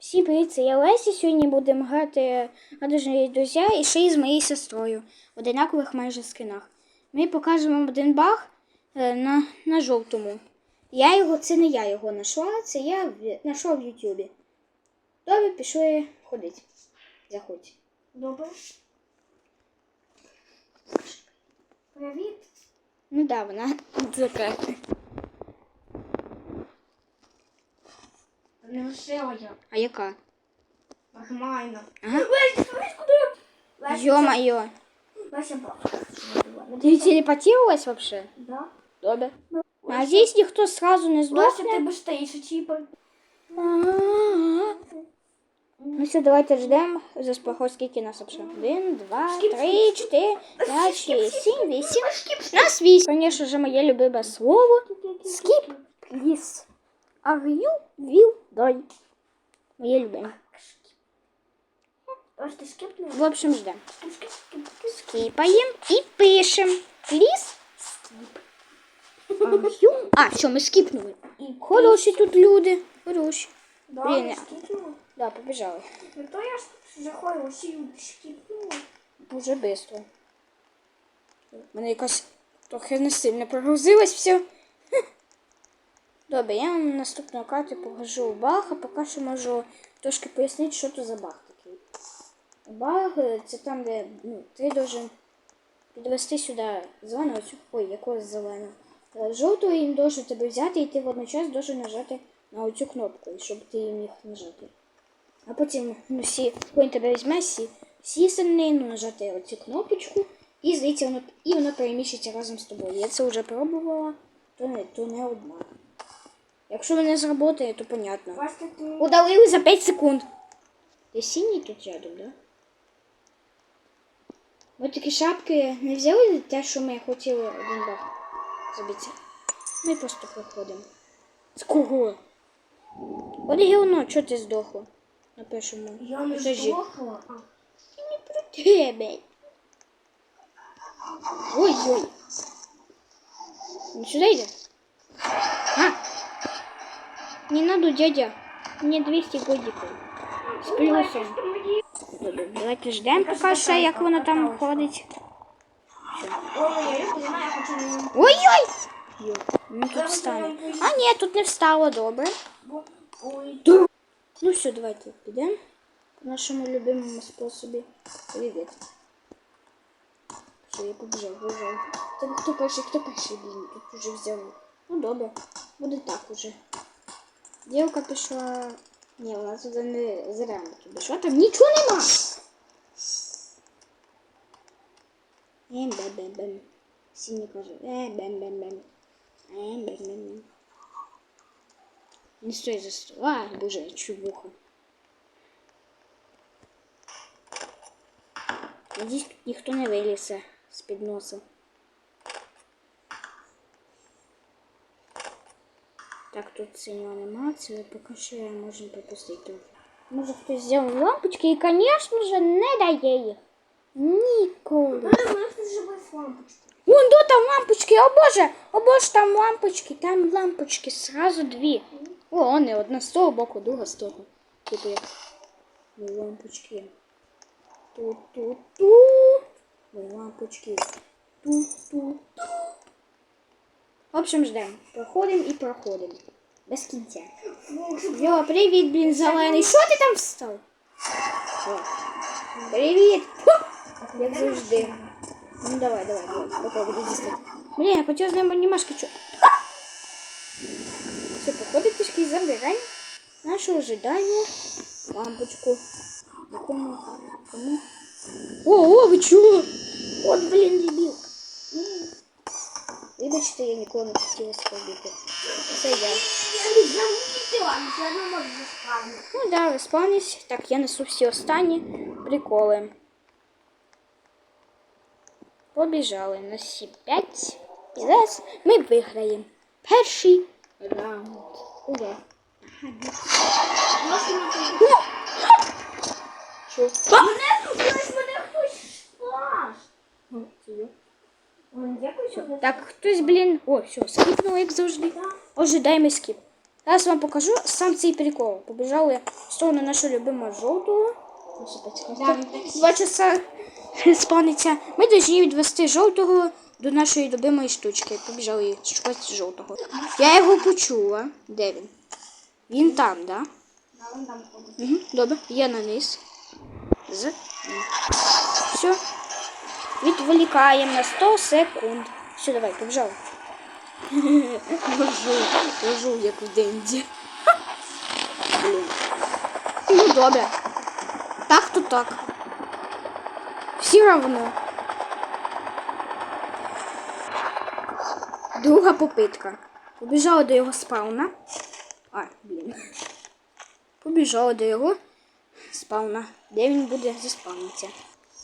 Всім привіт, це я Лесі. Сьогодні будемо грати «Радужні друзі і ще й з моєю сестрою в одинакових майже скинах. Ми покажемо один баг е, на, на жовтому. Я його, це не я його знайшла, це я знайшла в Ютубі. Добре, пішли ходити. Заходь. Добре. Привіт. Ну да, вона закрита. Не лишила я. А яка? Нормально. Ага. Леся, куди? Леся. Ти телепортувалась вообще? Да? Добре. А здесь ніхто сразу не Леся, здохне. ти стоїш, типа. Ага. Ну все, давайте ждемо. Заспокой, скільки нас вообще? Один, два, три, чотири, п'ять, шість, сім, вісім. Нас вісім. Конечно же, моє любиме слово. Skip, please. Моє любиме. Ось ти скипнув? В общем, ждемо. Скип, скип, скип. Скипаємо і пишемо. Please. Are? А, все, ми скипнули. Хороші тут люди. Хороші. Да, Блін, я скипнула. Да, побіжали. Ну то я заходила, всі скипнула. Дуже швидко. Мене якось трохи не сильно прогрузилось все. Добре, я вам наступну карту покажу баг, а поки що можу трошки пояснити, що то за баг такий. Баг е, це там, де ну, ти должен підвести сюди зелену, оцю, ой, якогось зеленого. Е, Жовту він должен тебе взяти, і ти водночас должен нажати на оцю кнопку, щоб ти її міг нажати. А потім ну, всі, коли тебе візьме, всі, всі сильні, ну, нажати оцю кнопочку, і здається, воно, і воно переміщиться разом з тобою. Я це вже пробувала, то не, то не одна. Якщо воно не зработає, то понятно. Удалили за 5 секунд. Ти синій тут рядом, да? Ми такі шапки не взяли те, що ми хотіли один баг забити. Ми просто проходимо. З кого? От гівно, чого ти здохла? На першому. Я не здохла. А. Не про тебе. Ой-ой. Ну сюда иди. А! Не надо, дядя. Мне 200 годиков. З плюсом. Добре, давайте ждемо поки що, як воно там ходить. Ой, я їх не знаю, я хочу не... Ой-ой! Йо, ну тут встане. А ні, тут не встало, добре. Ой. Ну все, давайте підемо. По нашому любимому способі. Привіт. Все, я побіжав, побіжав. Так хто перший, хто перший, блін, тут уже взяли. Ну добре, буде так уже. Дівка пішла. Ні, вона туди не зря туди пішла, там нічого нема. Ем бем бем бем. Сині каже. Е бем бем бем. Ем бем бем бем. Не стой за стол. А, боже, чубуха. Надіюсь, тут ніхто не вилізе з-під носа. Так, тут синього нема, це поки що можемо пропустити. Може хтось взяв лампочки і, звісно ж, не дає їх. Ніколи. У мене хтось живе з лампочкою. Вон до там лампочки, о боже, о боже, там лампочки, там лампочки, сразу дві. О, вони одна з того боку, друга з того. Типу як ну, лампочки. Ту-ту-ту. Ну, лампочки. Ту-ту-ту. В общем, ждемо. Проходимо і проходимо. Без кінця. Йо, привіт, блін, зелений. Що ти там встав? О, Привіт. Фу! Як завжди. Ну давай, давай, давай. Попробуй дістати. Блін, я хотів з ним анімашки чо. Все, походить трішки і забирай нашу ожидання лампочку. Якому? Кому? О, о, ви чого? От, блін, дебіл. Вибачте, я ніколи не хотіла сходити. Це я. Ну да, респавнись. Так, я несу всі останні приколи. Побіжали на всі 5. І зараз ми виграємо. Перший раунд. Ура. Що? Мене хтось, мене хтось спас. Ой, Дякую, що ви Так, хтось, блін. О, все, скіпнув, як завжди. Ожидаємо скіп. Зараз вам покажу сам цей прикол. Побіжали в сторону нашого любимого жовтого. Два часа спавниться. Ми повинні відвести жовтого до нашої любимої штучки. Побіжали шукати жовтого. Я його почула. Де він? Він там, да? Да. Угу, добре, я на низ. З. Все. Відволікаємо на 100 секунд. Все, давай, побежали. Ложу, ложу, як в денді. Ну, добре. Так то так. Все равно. Друга попитка. Побіжала до його спауна. А, блін. Побіжала до його спауна, де він буде заспавнитися.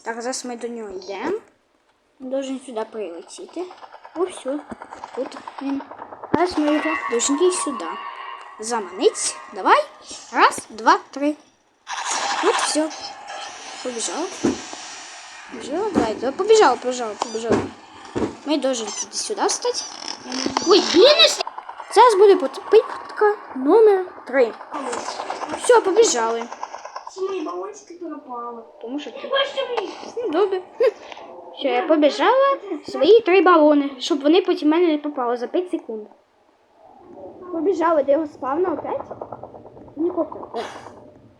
Так, зараз ми до нього йдемо. Він должен сюди прилетіти. О, все. Тут він. Зараз ми його должны сюди. Заманить. Давай. Раз, два, три. Вот все. Побіжала. Побіжала, давай. давай. Побіжала, побіжала, побіжала. Ми должен туди сюди встати. Ой, блін, Зараз буде попитка номер три. Все, побіжали. Ці мої балончики пропали. Тому що ти. Бачите мені? Ну, добре. Все, я побіжала свої три балони, щоб вони потім в мене не попали за 5 секунд. Побіжали до його спавна опять. Гелікоптер. О.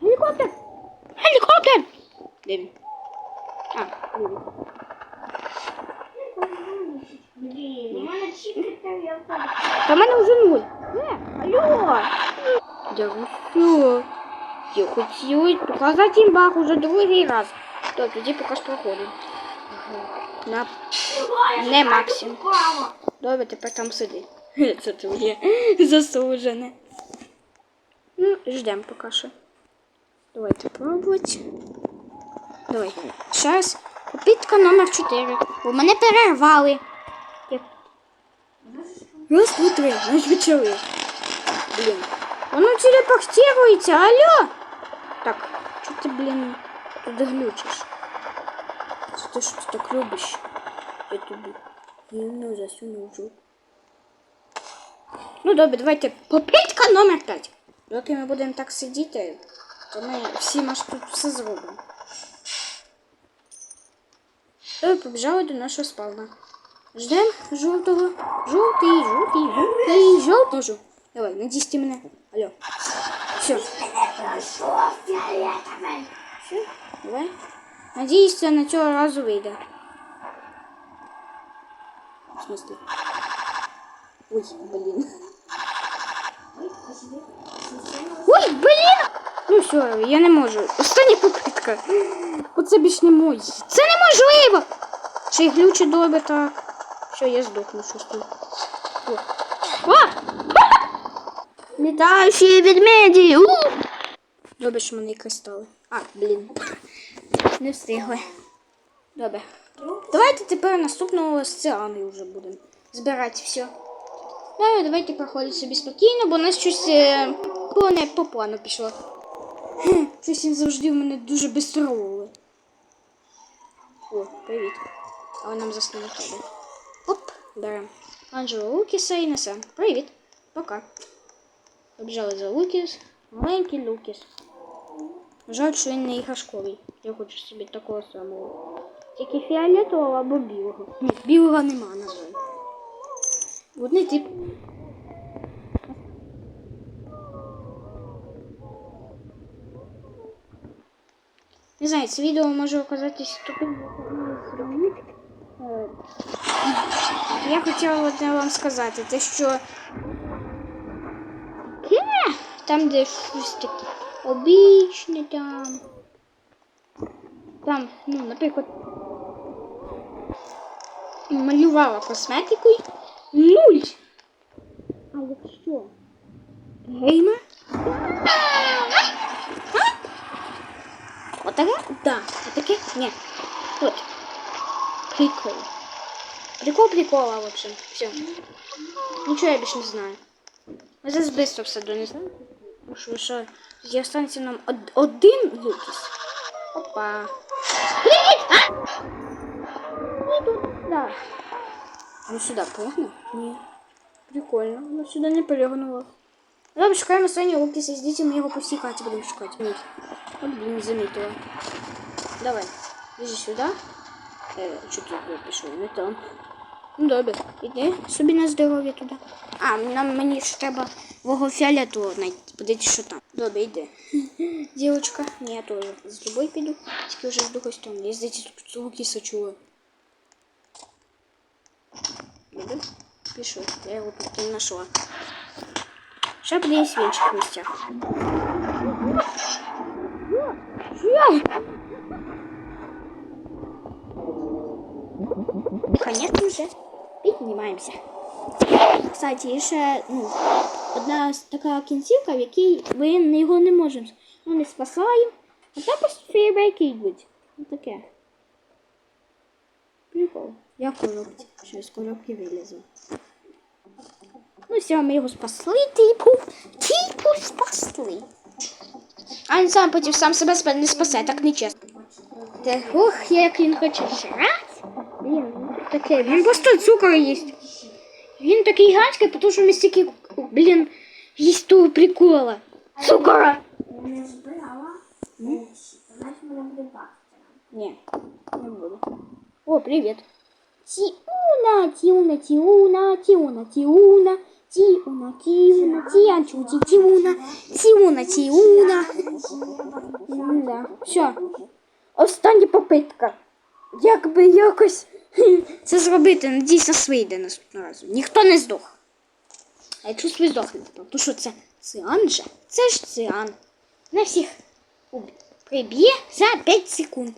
Гелікоптер! Гелікоптер! Де він? А, де він? Блін, у мене чіпки там я. Та в мене вже нуль. Е, алло! Дякую. Я хотіла показати їм баг уже другий раз. То тоді поки що проходимо. На Не максим. Добре, тепер там сиди. Це твоє заслужене. Ну, ждемо поки що. Давайте пробувати. Давай. Ще раз. Попітка номер 4. Бо мене перервали. Раз, два, три. Блін. Воно телепортирується, алло! Так, що ти, блін, туди глючиш? Це ти щось так любиш? Я тобі гівно засуну в. Ну добре, давайте попитка номер 5. Доки ми будемо так сидіти, то ми всі аж тут все зробимо. Добре, побіжали до нашого спавна. Ждем жовтого. Жовтий, жовтий, жовтий, жовтий. Давай, надійсти мене. Алло. Все. Все, давай. Надіюсь, це на цього разу вийде. В смысле? Ой, блін. Ой, блін! Ну все, я не можу. Остання попитка. Оце більш не мой. Це неможливо! Чи й глючить добре так. Все, я здохну щось тут. А! Літаючі ведмеді! Добре, що мене кристали. А, блін. Не встигли. Добре. Давайте тепер наступного з цианою вже будемо збирати все. Да, давайте проходити собі спокійно, бо у нас щось е, по, не по плану пішло. Щось він завжди в мене дуже бистровує. О, привіт. Але нам заснули. Оп, берем. Анджело Лукіса і несем. Привіт. Пока. Побіжали за Лукіс. Маленький Лукіс. Жаль, що він не іграшковий. Я хочу собі такого самого. Тільки фіолетового або білого. Ні, білого нема, на жаль. Одний тип. Не знаю, це відео може оказатись тупим. Е, Я хотіла вам сказати, те, що? Там, де щось таке обічне там. Там, ну, наприклад, малювала косметикою нуль. А якщо геймер? Отаке? Да. Отаке? Ні. От. Прикол. Прикол прикола, в общем. Все. Нічого я більше не знаю. Ми зараз швидко все донесемо. Що що тоді останеться нам од- один Лукіс. Опа. Привіт! А! Ні, тут. Да. Ну сюди пригнув? Ні. Прикольно. Ну сюди не пригнуло. Добре, шукаємо Соні Лукіса, йдіть, ми його по всій хаті будемо шукати. Ні. От, блін, замітила. Давай, біжи сюди. Е, що тут я пішов? Не там. Добре, іди собі на здоров'я туди. А, нам мені ж треба вого фіолетового знайти. Подивіться, що там. Добре, йди. Дівчинка, ні, я теж з тобою піду. Тільки вже з другої сторони. Я здається, тут Лукіса чула. Добре, пішов. Я його не знайшла. Ще буде в інших місцях. Конечно вже піднімаємося. Кстати, ще ну, одна така кінцівка, в якій ми його не можемо. Ну, не спасаємо. А також фейербейки йдуть. Ось таке. Прикол. Я в коробці. Щось з коробки вилізу. Ну все, ми його спасли, типу. Типу спасли. А він сам потім сам себе не спасе, так не чесно. Та, ох, як він хоче жрати. Блін, таке. Він просто цукор їсть. Він такий ганський, тому що він стільки, блін, їсть того прикола. Цукора. Я не збирала. Значить, мене буде бачити. Ні, не буду. О, привіт. Тіуна, тіуна, тіуна, тіуна, тіуна, тіуна, тіуна, тіанчу, ті, тіуна, тіуна, тіуна. Да. Все. Остання попитка. Як би якось це зробити, надіюсь, нас вийде наступного разу. Ніхто не здох. А якщо ви здохнете, то що це циан же? Це ж циан. На всіх приб'є за 5 секунд.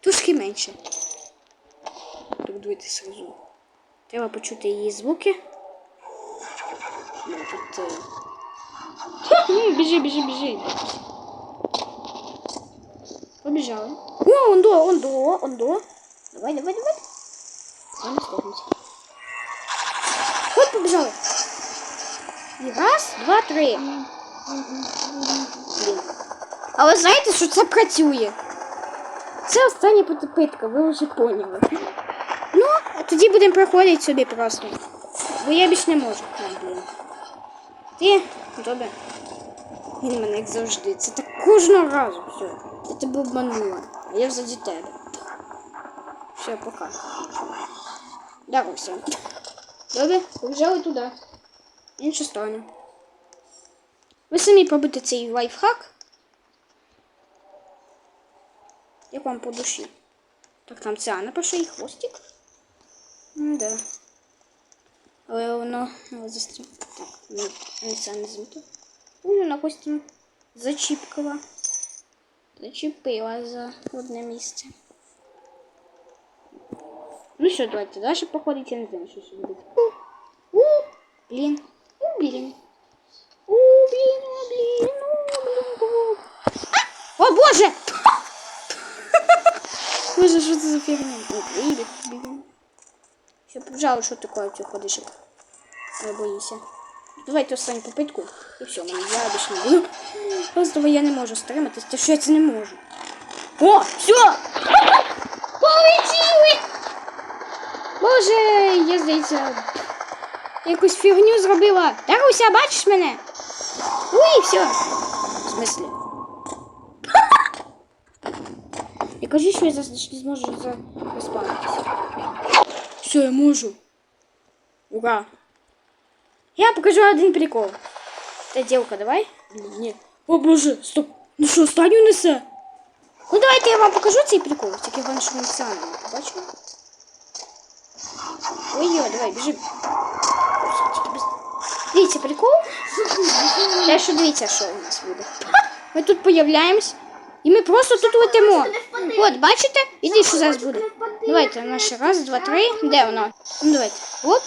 Трошки менше. Так, давайте сразу. Треба почути її звуки. Ну, тут. е, ну, біжи, біжи, біжи. Побіжали. О, он до, он до, он до. Давай, давай, давай. А не стогнуть. От побіжали. І раз, два, три. Блін. Але знаєте, що це працює? Це остання потопитка, ви вже поняли. Ну, а тоді будемо проходити собі просто. Бо я більш не можу. А, блін. Ти, добре. Він завжди. Це так кожного разу. Все. Я тебе обманула. А я взаді тебе. Все, пока. Давай все. Добре, побіжали туди. Іншу сторону. Ви самі пробуйте цей лайфхак. Як вам по душі? Так там це Анна пише і хвостик. Ну да. Але воно ну, застрім. Так, ну, не це не звуто. Ой, на хвості зачіпкала. Зачепила за одне місце. Ну що, давайте далі походить, я не знаю, що ще буде. У, блін, у, блін. У, блін, у, блін, у, блін, у. О, боже! Боже, що це за фігня? Привіт, блін. Все, побежала, що таке цю ходиш? Не боїся. Давайте останню попитку. І все, мені я не буду. Просто я не можу стриматись, те що я це не можу. О, все! Боже, я здається, якусь фігню зробила. Даруся, бачиш мене? Уй, все. В смислі? Я кажу, що я зараз не зможу за- заспавнитися. Все, я можу. Ура. Я покажу один прикол. Та дівка, давай. Ні. О боже, стоп. Ну що, останню несе? Ну давайте я вам покажу цей прикол. Тільки вам що не саме побачили. Ой-ой, давай, біжи. Без- Дивіться, прикол. Те, що дивіться, що у нас буде. Ми тут появляємось. І ми просто тут летимо. От, бачите? Іди, що зараз буде. Давайте, наше раз, два, три. Де воно? Ну давайте. Оп.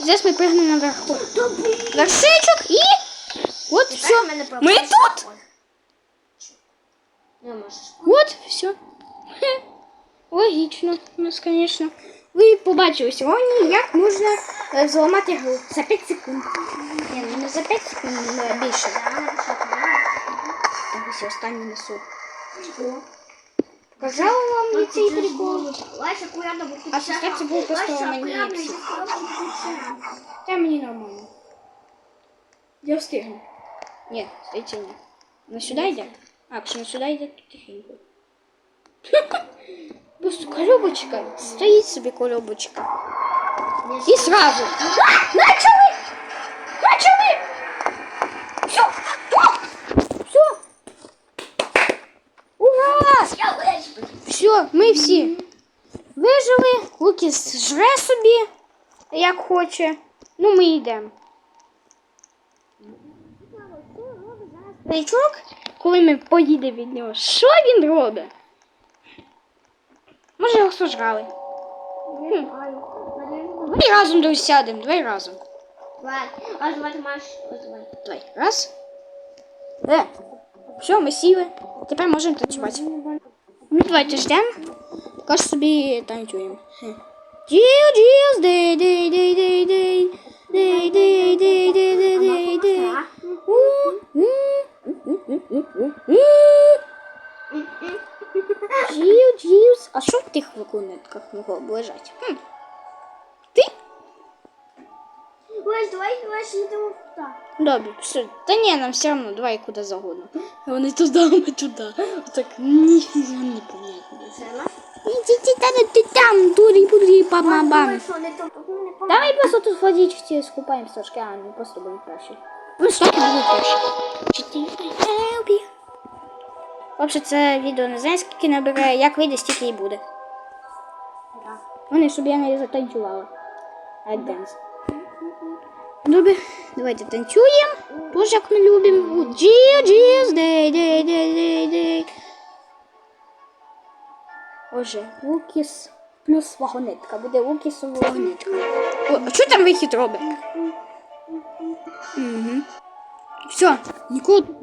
Зараз ми пригнемо наверху. Вершечок і. От, все. Ми тут. Не можеш. От, все. Хе. Логічно, у нас, звісно. Ви побачили сьогодні, як можна е, зламати гру за 5 секунд. Ні, ну не за 5 секунд, але більше. Так, ось останню несу. Показала вам цей прикол. А сестра це було просто мені псих. Та мені нормально. Я встигну. Ні, здається, ні. Вона сюди йде? А, якщо вона сюди йде, то тихенько. Просто коробочка. Стоїть собі коробочка. І сразу. А, начали! Начали! Все! Все! Ура! Все, ми всі вижили. Лукіс жре собі, як хоче. Ну, ми йдемо. Старичок, коли ми поїдемо від нього, що він робить? Може, його сожрали. Хм. Давай разом до сядемо, давай разом. Давай, а звати Маш, звати. Давай, раз. Е, все, ми сіли. Тепер можемо танцювати. Ну, давайте ждемо. Поки ж собі танцюємо. Джіл, джіл, дей, дей, дей, дей, дей. Дей, дей, дей, дей, дей, дей, дей. У, м, м, м, м, м, м, А що в тих вагонетках могло б лежати? Хм. Ти? Ось, давай, давай, їдемо туди. Добре, все. Та ні, нам все одно, давай куди загодно. Вони туди, ми туди. Так ніфіга не понятно. Ідіть там, ти там, дурі, бурі, бам, бам. що не не. Давай просто тут в водичці скупаємося трошки, а не просто будемо краще. Ми ж так будемо краще. Взагалі, це відео не знаю, скільки набирає, як вийде, стільки і буде. Вони, щоб я не затанцювала. Айденс. Добре, давайте танцюємо. Боже, як ми любимо. Джіл, дей, дей, дей, дей, дей. Отже, Лукіс плюс вагонетка. Буде Лукісова вагонетка. О, а що там вихід робить? Угу. Все, нікуди.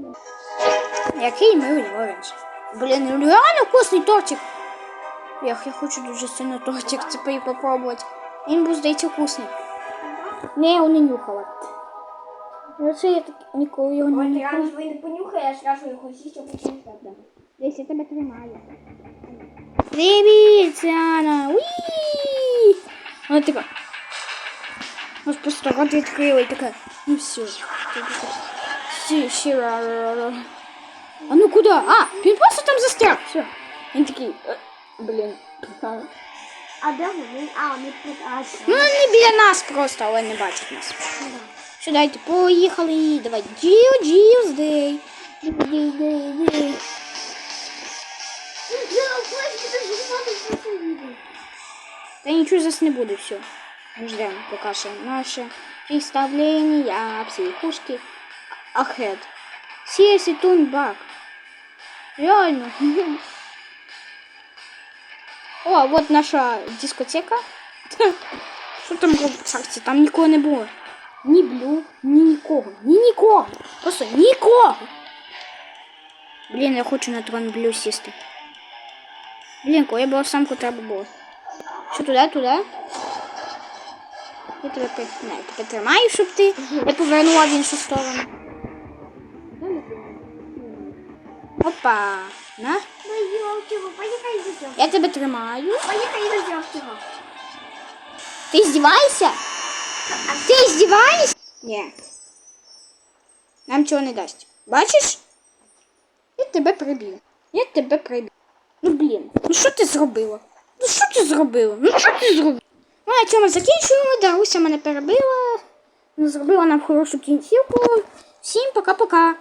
Який милий оранж. Блін, ну реально вкусний тортик. Ях, я хочу дуже сильно тортик тепер попробувати. Він був, здається, вкусний. Не, я не нюхала. Ну це я так ніколи його не нюхала. рано ви не понюхаєш, разу його а потім. Десь я тебе тримаю. Привіт, Сяна! Уі! Вона така. Ось просто рот відкрила і така. Ну все. Ще, ще ра ра ра А ну куди? А, просто там застряг. Все. Він такий. е, Блін. А де вони? А, вони а, Ну, вони біля нас просто, але не бачать нас. Що, дайте, поїхали. Давай. Джіл, джіл, здей. Джіл, джіл, здей, здей. Я ось буду все це. Та нічого зараз не буде, все. Ждем пока що наше представление психушки Ахед. Сіесі тунбак. Реально. О, вот наша дискотека. Що там робиться? Там нікого не було. Ні блю, ні нікого. Ні нікого. Просто нікого. Блін, я хочу на трон блю сісти. Блін, коли я була самку, треба було. Що туди, туди? Я тебе, не, я тебе тримаю, щоб ти не повернула в іншу сторону. Опа. На. Йолки, поїхай до цього. Я тебе тримаю. Поїхай до цього. Ти здіваєшся? Ти здіваєшся? Ні. Нам цього не дасть. Бачиш? Я тебе приб'ю. Я тебе приб'ю. Ну блін, ну що ти зробила? Ну що ти зробила? Ну що ти зробила? Ну, на цьому закінчуємо. Даруся мене перебила. Зробила нам хорошу кінцівку. Всім пока-пока.